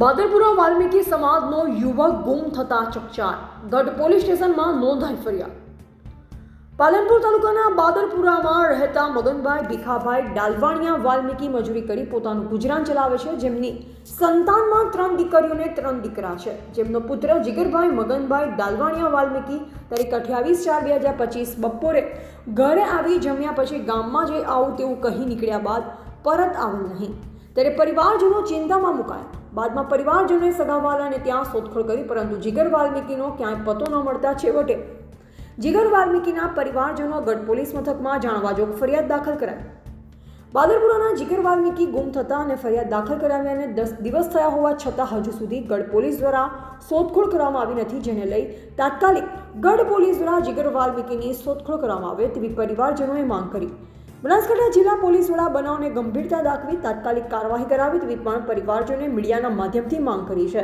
બાદરપુરા વાલ્મીકી સમાજનો યુવક ગુમ થતા ચકચાર. ગઢ પોલીસ સ્ટેશનમાં નોંધાઈ ફરિયાદ. પાલનપુર તાલુકાના બાદરપુરામાં રહેતા મગનભાઈ ભીખાભાઈ ડાલવાણિયા વાલ્મીકી મજૂરી કરી પોતાનું ગુજરાન ચલાવે છે. જેમની સંતાનમાં ત્રણ દીકરીઓને ત્રણ દીકરા છે. જેમનો પુત્ર જીગરભાઈ, મગનભાઈ ડાલવાણિયા વાલ્મીકી તારીખ અઠ્યાવીસ ચાર બે હજાર પચીસ બપોરે ઘરે આવી જમ્યા પછી ગામમાં જઈ આવું તેવું કહી નીકળ્યા બાદ પરત આવેલ નહીં. ત્યારે પરિવારજનો ચિંતામાં મુકાયા. બાદમાં પરિવારજનોએ સગાવાલાને ત્યાં શોધખોળ કરી, પરંતુ જીગર વાલ્મીકીનો ક્યાંય પતો ન મળતા છેવટે. જીગર વાલ્મીકીના પરિવારજનો ગઢ પોલીસ મથકમાં જાણવાજોગ ફરિયાદ દાખલ કરાઈ. બાદરપુરાના જીગર વાલ્મીકી ગુમ થતા અને ફરિયાદ દાખલ કરાવ્યાને દસ દિવસ થયા હોવા છતાં હજુ સુધી ગઢ પોલીસ દ્વારા શોધખોળ કરવામાં આવી નથી, જેને લઈ તાત્કાલિક ગઢ પોલીસ દ્વારા જીગર વાલ્મીકીની શોધખોળ કરવામાં આવે તેવી પરિવારજનોએ માંગ કરી. બનાસકાંઠા જિલ્લા પોલીસ વડા બનાવને ગંભીરતા દાખવી તાત્કાલિક કાર્યવાહી કરાવી તેવી પણ પરિવારજોને મીડિયાના માધ્યમથી માંગ કરી છે.